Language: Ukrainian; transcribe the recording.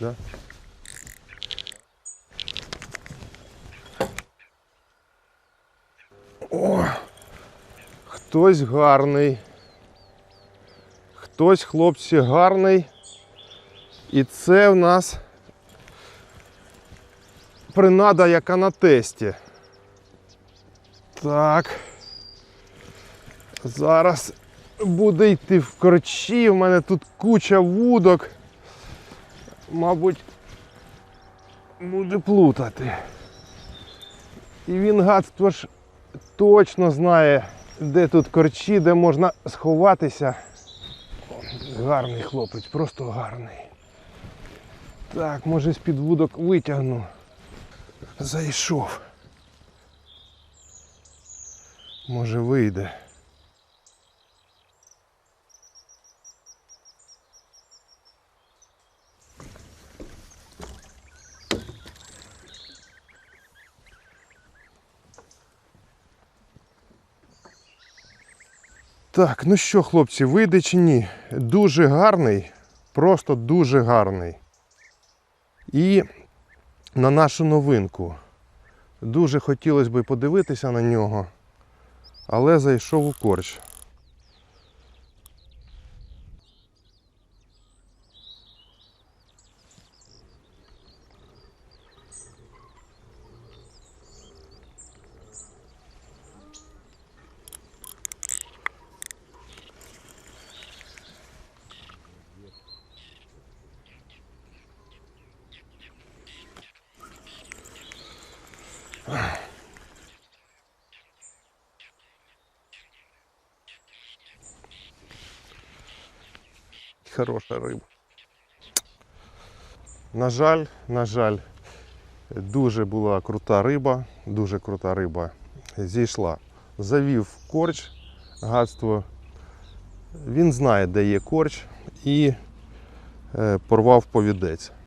Да? О, хтось гарний. Хтось, хлопці, гарний. І це в нас принада, яка на тесті. Так. Зараз буде йти в корчі. В мене тут куча вудок. Мабуть, буде плутати. І він гадство ж точно знає, де тут корчі, де можна сховатися. Гарний хлопець, просто гарний. Так, може з-під вудок витягну. Зайшов. Може вийде. Так, ну що, хлопці, вийде чи ні? Дуже гарний, просто дуже гарний. І на нашу новинку. Дуже хотілося б подивитися на нього, але зайшов у корч. Хороша риба. На жаль, на жаль, дуже була крута риба, дуже крута риба. Зійшла. Завів корч гадство. Він знає, де є корч, і е, порвав повідець.